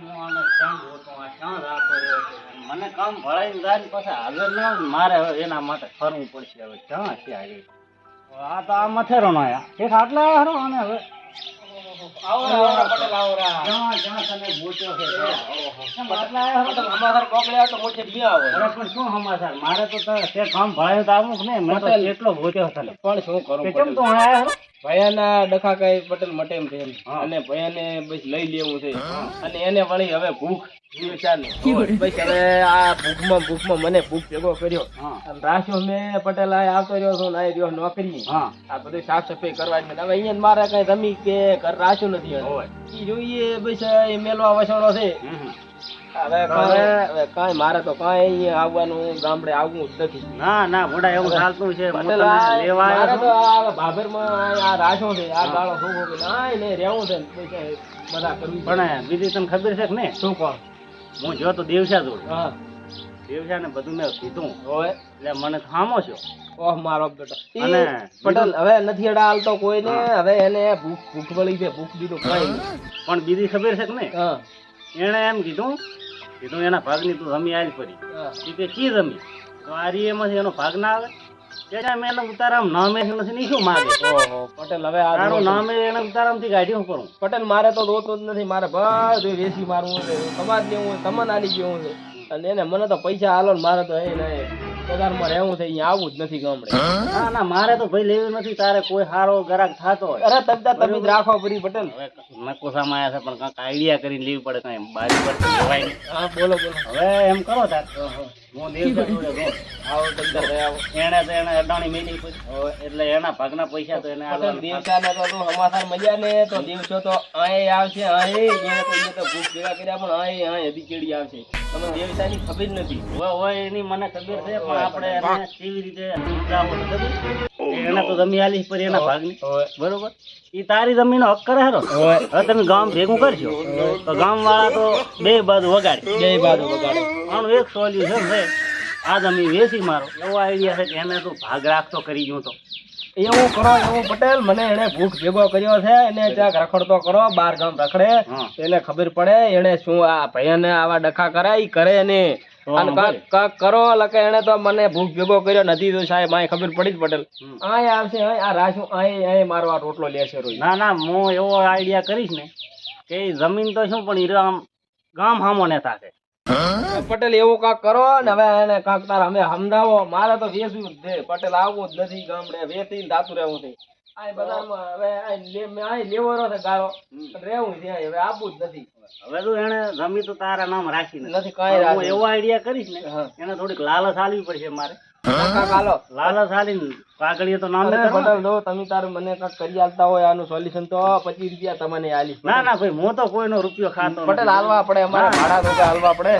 હું આને? આ? મને કામ ભળાઈને જાય પછી હાજર ના મારે એના માટે ફરવું પડશે હવે ક્યાં છે આ તો આ મથેરો નો આયા આટલા હરો અને હવે મારે તો કામ ભરાયું તો આવું ને મેં ગોત્યો તને પણ શું કરું કેમ તું આયા? ભયાના ડખાકાઈ પટેલ મટે એમ છે અને ભયાને બસ લઈ લેવું છે. અને એને વળી હવે ભૂખ. હવે આ ભૂખમાં ભૂખમાં મને ભૂખ ભેગો કર્યો. રાખ્યો મેં પટેલ આ આવતો રહ્યો છું ને રહ્યો નોકરી હા. આ બધું સાફ સફાઈ કરવા જ હવે અહીંયા મારે કઈ રમી કે ઘર રાખ્યું નથી. જોઈએ બસ મેલવા વસણો છે. હવે કાંઈ હવે મારે તો કાંઈ આવવાનું ગામડે આવવું જ નથી. ના ના ભોડા એવું ચાલતું છે હું પટેલ તને આ લેવા મારે તો આ ભાભરમાં આ રાખ્યો છે આ ગાળો છોકરો કે નાય ને રહેવું છે બધા કરવું પણ બીજી તને ખબર છે ને શું હું જો તો દેવસા જોડ. હા. ને બધું મેં કીધું. હોય એટલે મને ખામો છો. ઓહ મારો બેટો. અને પટેલ હવે નથી અડા હાલતો કોઈને હવે એને ભૂખ ભૂખ વળી છે ભૂખ બીજું કઈ પણ બીજી ખબર છે કે નહીં? હા. એણે એમ કીધું કીધું એના ભાગની તું રમી આવી પડી કે ચી રમી? તો આ રી એમાંથી એનો ભાગ ના આવે. કે મેં એને ઉતારામ નામે નથી નહીં શું માગે પટેલ હવે આ નામે એને ઉતારામથી કાઢ્યું કરું પટેલ મારે તો રોતો જ નથી મારે બધું વેસી મારવું છે તમારે લેવું તમને આલી જેવું છે. અને એને મને તો પૈસા હાલો ને મારે તો એ નહીં પગારમાં રહેવું છે અહીંયા આવું જ નથી ગામડે. ના ના મારે તો ભાઈ લેવું નથી તારે કોઈ સારો ગરાક થતો હોય. અરે તબદા તમે જ રાખો પરી બટન હવે નકોસામાં આવ્યા છે પણ કાંઈક આઈડિયા કરીને લેવી પડે કાંઈ બારી પર હા બોલો બોલો. હવે એમ કરો તાર એટલે એના ભાગના પૈસા તો એને પટેલ આલવાના. તો તું મળ્યા ને? તો દેવચો તો આય આવશે આય તો ભૂખ ભેગા કર્યા પણ આય આય હદી કેડી આવશે. તમે દેવચાની ખબર નથી. હોય હોય એની મને ખબર છે પણ આપણે એને કેવી રીતે એને તો જમી આલી પર એના ભાગની. બરોબર? ઈ તારી જમીન હક કરે હરો. હવે તમે ગામ ભેગું કરશો તો ગામ વાળા તો બે બાજુ વગાડે. બે બાજુ વગાડે. આનું એક સોલ્યુશન છે આ જમીન વેચી મારો. એવો આઈડિયા છે કે એને તું ભાગ રાખતો કરી ગયો તો. એવું કરો એવું પટેલ મને એને ભૂખ ભેગો કર્યો છે એને ક્યાંક રખડતો કરો બાર ગામ રખડે એને ખબર પડે એને શું આ ભૈયાને આવા ડખા કરાય કરે ને. કરો લકે એને તો મને ભૂખ ભેગો કર્યો નથી તો સાહેબ અહીં ખબર પડી જ પટેલ. અહીં આય આવશે આ રાશું આય અહીં મારો આ રોટલો લેશે રોઈ. ના ના હું એવો આઈડિયા કરીશ ને કે જમીન તો શું પણ આમ ગામ હામો ને થાકે. પટેલ એવું કાક કરો ને હવે એને કાક તાર અમે સમજાવો. મારે તો વેસવું જ છે. પટેલ આવવું જ નથી ગામડે. વેચીને જાતું રહેવું છે. આય બજારમાં હવે આય લેવો રહ્યો છે ગાળો. રહેવું છે હવે આપવું જ નથી. હવે તો એને જમી તો તારા નામ રાખી નથી કઈ હું એવો આઈડિયા કરીશ ને એને થોડીક લાલચ આલવી પડશે મારે. હાલો લાલચ આલીને કાગળિયો તો નામ લેતા પટેલ જો તમે તાર મને કાંક કરી આલતા હોય આનું સોલ્યુશન તો પચીસ રૂપિયા તમને આલીશ ના ના ભાઈ હું તો કોઈનો રૂપિયો ખાતો પટેલ હાલવા પડે અમારે ભાડા ધોકે હાલવા પડે.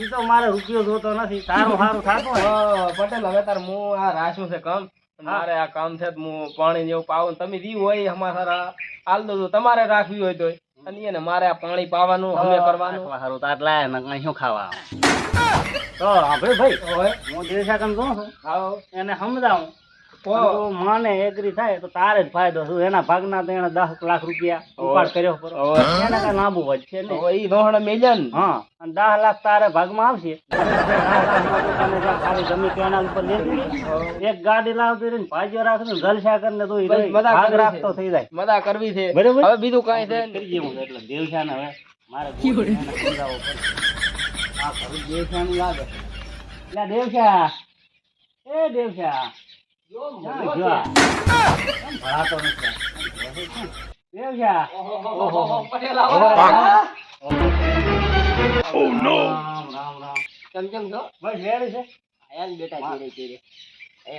ઈ તો મારે રૂપિયો જોતો નથી. તારું સારું થાતું હોય. પટેલ હવે તાર હું આ રાખ્યું છે કામ. મારે આ કામ છે હું પાણી જેવું પાવું. તમે દી હોય અમારા હાલ દો તમારે રાખવી હોય તો અને એને મારે આ પાણી પાવાનું અમે કરવાનું. સારું તાર લાય ને કાંઈ શું ખાવા તો આપણે ભાઈ હું દેશા કહું છું આવો એને સમજાવું. માને એગ્રી થાય તો તારે જ ફાયદો શું? એના ભાગના તો એને દસ લાખ રૂપિયા ઉપાડ કર્યો. એને કાંઈ લાંબુ વધશે નહીં. એ ઈ નોહણ મેલ્યા ને હા અને દસ લાખ તારે ભાગમાં આવશે. ખાલી જમી કેનાલ ઉપર લેતી એક ગાડી લાવતી રહીને ભાજીઓ રાખીને જલસા કરીને તો ભાગ રાખતો થઈ જાય. મજા કરવી છે. બરાબર? હવે બીજું કાંઈ છે હવે મારે સમજાવવો. આ ખરું દેવશાનું લાગે. એટલે દેવશા એ દેવશા ક્યાં ગયો? કેમ ભરાતો નથી. દેવશા ઓહો પટેલ આવો. રામ રામ રામ કેમ કેમ છો? બસ રેડી છે. આયા બેટા ચેડે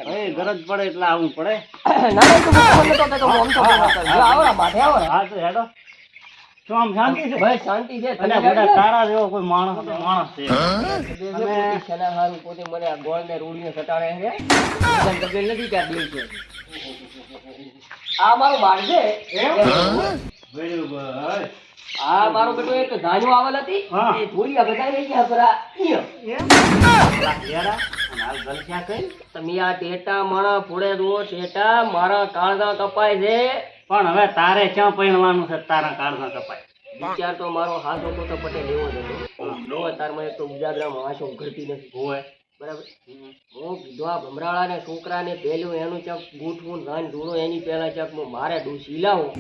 ભાઈ ગરજ પડે એટલે આવવું પડે. ના તો હું આમ તો આવો માથે આવો હા હેડો. આમ શાંતિ છે? ભાઈ શાંતિ છે. અને બધા તારા જેવો કોઈ માણસ માણસ છે. દેજો પોતે હારું પોતે મને આ ગોળ ને રૂડીને સટાડે છે. બીજાને નથી ત્યાં દે છે. આ મારો બાળ છે. બરાબર. આ મારો બેટો એક ધાન્યો આવેલ હતી. એ ધોરિયા બધા લઈ ગયા પરા ઈયો. પેલા ઘેરા. અને હાલ ગલસ્યા કઈ? તમે આ ટેટા મારા ફોડે જુઓ ટેટા મારા કાળજા કપાય છે. પણ હવે તારે ક્યાં પહેણવાનું છે તારા કાળના કપાય વિચાર તો મારો હાથ હતો તો પટેલ એવો જ હતો. નો તારમાં એક તો ઉજાગરા વાંસો ઉઘડતી નથી. હોય બરાબર? હું કીધું આ ભમરાળાને છોકરાને પહેલું એનું ચક ગૂંઠવું નાન ધૂણો એની પહેલા ચક હું મારે ડૂસી લાવું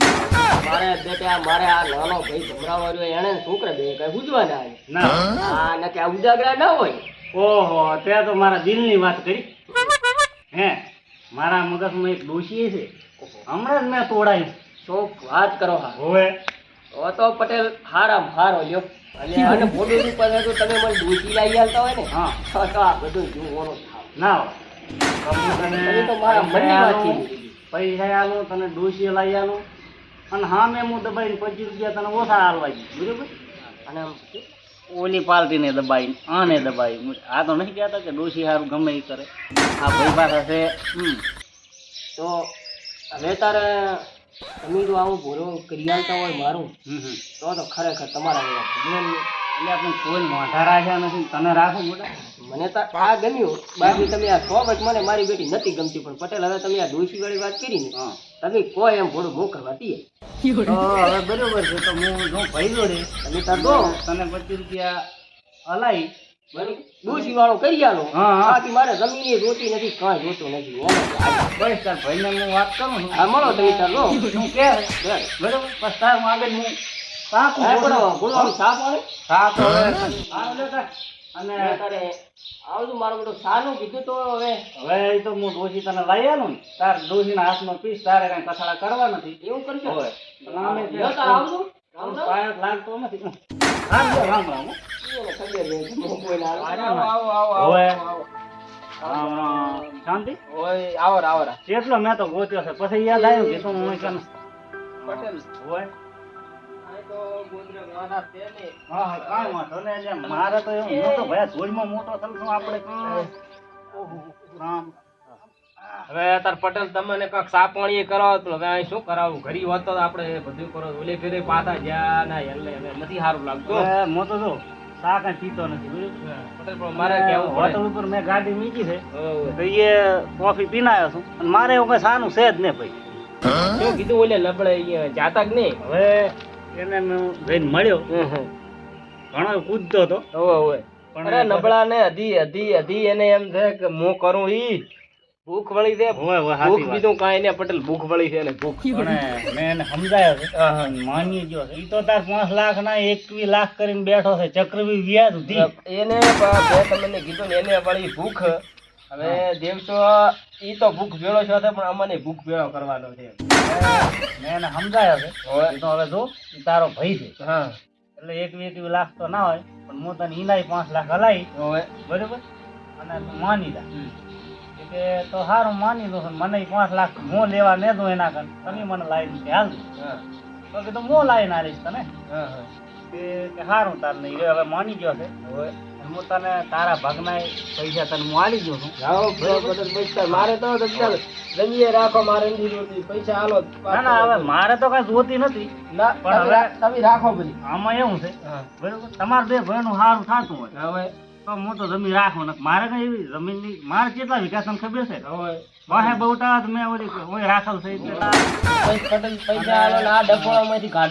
મારે બેટા મારે આ નાનો ભાઈ ભમરાળો રહ્યો એને છોકરા બે કઈ ઉજવા ના. આવે ના આ નકે ઉજાગરા ના હોય. ઓહો તે તો મારા દિલની વાત કરી. હે? મારા મગજમાં એક ડોશી છે. હમણાં જ મેં તોડાય. શું વાત કરો હા? હોય તો તો પટેલ હારામ હારો લ્યો. અને આને મોઢું ઉપર તો તમે મને લાવી આવતા હોય ને? હા. તો આ બધું થાવ. ના તમે તો મારા મનની વાત આલું, પૈસા આલું તને ડોશી લઈ આલું. અને હા મેં હું દબાઈને પચીસ રૂપિયા તને ઓછા હાલવા બરોબર? અને ઓલી પાર્ટીને દબાઈ આને દબાઈ આ તો નહીં કહેતા કે ડોશી સારું ગમે એ કરે. આ ભાઈ પાસે છે તો હવે તારે તમે જો આવું ભૂરો કરી આવતા હોય મારું તો તો ખરેખર તમારા એટલે આપણે કોઈ મોઢા રાખ્યા નથી તને રાખો મોટા મને તો આ ગમ્યું. બાકી તમે આ સોબત મને મારી બેટી નથી ગમતી પણ પટેલ હવે તમે આ ડોશી વાળી વાત કરી ને હા. તમે કોઈ એમ થોડું ભૂખ હતી હવે બરોબર છે તો હું જો ભાઈ જોડે તમે તાર દો તને પચીસ રૂપિયા હલાઈ બરાબર? ડોશી વાળો કરી આલો. હા, હા. બાકી મારે જમીન જોતી નથી કાંઈ જોતું નથી બસ તાર ભાઈને હું વાત કરું છું. આ મળો તમે તાર લો શું કે? બરોબર? બસ તાર હું આગળ હું હા, બોલું. બોલો, બોલો, હવે. અને અત્યારે તારે આવજો મારું બધું સારું કીધું તો હવે હવે એ તો હું ડોશી તને લઈ આલું ને તાર ડોશીના હાથમાં પીસ તારે કઈ કથાડા કરવા નથી એવું કરજો આવજો આવજો. પાયક લાગતો નથી રામ રામ. આવો, આવો, આવો, આવો, હવે. આવો. રામ. શાંતિ ઓય, આવો આવો કેટલો મેં તો ગોત્યો છે પછી યાદ આવ્યું કે તું હું પટેલ, હોય મારે તો એવું હું તો ભયા મોટો થઉં આપણે રામ. હવે તાર પટેલ તમને કાંઈક સાપણી કરો તો હવે અહીં શું કરાવું? ઘરી હોત તો આપણે બધું કરો ઓલે ફેરે પાછા ગયા ના એટલે હવે નથી સારું લાગતું. હું તો જો શા પીતો નથી પટેલ મારે કેવું હોટલ ઉપર મેં ગાડી મીકી છે તો એ કોફી પીને આવ્યો છું. અને મારે એવું કઈ સારું છે જ ને ભાઈ. શું કીધું ઓલે લબડે જાતા જ નહીં? હવે એને હું જઈને મળ્યો. ઘણો કૂદતો હતો. હવે હવે. પણ અરે નબળા ને અધી અધી અધી એને એમ છે કે હું કરું ઈ ભૂખ વળી છે. ભૂખ બીજું કાંઈ નહીં પટેલ ભૂખ વળી છે ને ભૂખ. મેં એને સમજાયો છે. માની ગયો છે. ઈ તો તાર પાંચ લાખ ના એકવી લાખ કરીને બેઠો છે ચક્રવી વ્યાજ એને મેં તમને કીધું ને એને વળી ભૂખ હવે દેવસો ઈ તો ભૂખ ભેળો છો પણ અમને ભૂખ ભેળો કરવાનો છે. મેં એને સમજાયો હવે? તો હવે જો તારો ભાઈ છે. હા. એટલે એકવી એક લાખ તો ના હોય પણ હું તને ઈનાય પાંચ લાખ હલાવી હવે? બરોબર? અને તું માની જા. કે તો સારું માની દો મને પાંચ લાખ હું લેવા ને દઉં એના કર તમે મને લાવી દે હાલ. હા. તો કીધું હું લાવીને આવીશ તને. હા હા. કે સારું તાર નહીં. હવે માની ગયો છે. હવે? હું તને તારા ભાગના પૈસા તને હું આલી ગયો છું. પૈસા. મારે તો જમીએ રાખો મારે નથી પૈસા હાલો ના ના હવે મારે તો કઈ જોતી નથી. ના પણ તમે હવે- તમે રાખો બધી આમાં એવું છે બરોબર? તમારે બે ભાઈનું સારું થતું હોય. હવે તો હું તો જમીન રાખું ને મારે કઈ એવી જમીનની મારે કેટલા વિકાસ ખબર છે? વાહે બહુટા મેં ઓય રાખેલ છે ને આ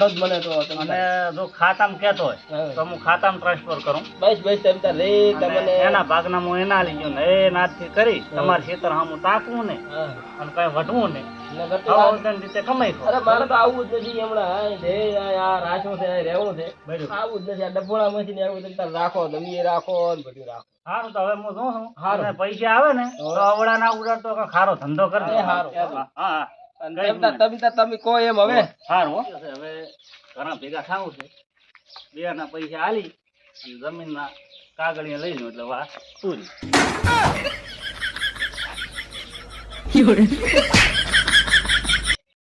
જ મને તો અને જો ખાતામ કહેતો હોય તો હું ખાતામાં ટ્રાન્સફર કરું. બસ બસ તમે તાર રે તમને એના ભાગના હું એના લઈ ગયો ને એ નાથથી કરી તમારે ખેતર હામું તાકવું ને અને કઈ વટવું ને. નથી ને રાખો તમે રાખો ને બધું રાખો. સારું તો હવે હું શું છું? હારું. પૈસા આવે ને તો અવળા ના ઉડાડતો કાંઈક સારો ધંધો કરી હારું. હા હા અને કઈ તમે તમે કહો એમ હવે. સારું હવે ઘણા ભેગા થવું છે. બે ના પૈસા આલી અને જમીનના કાગળિયા લઈ લઉં એટલે વાત પૂરી.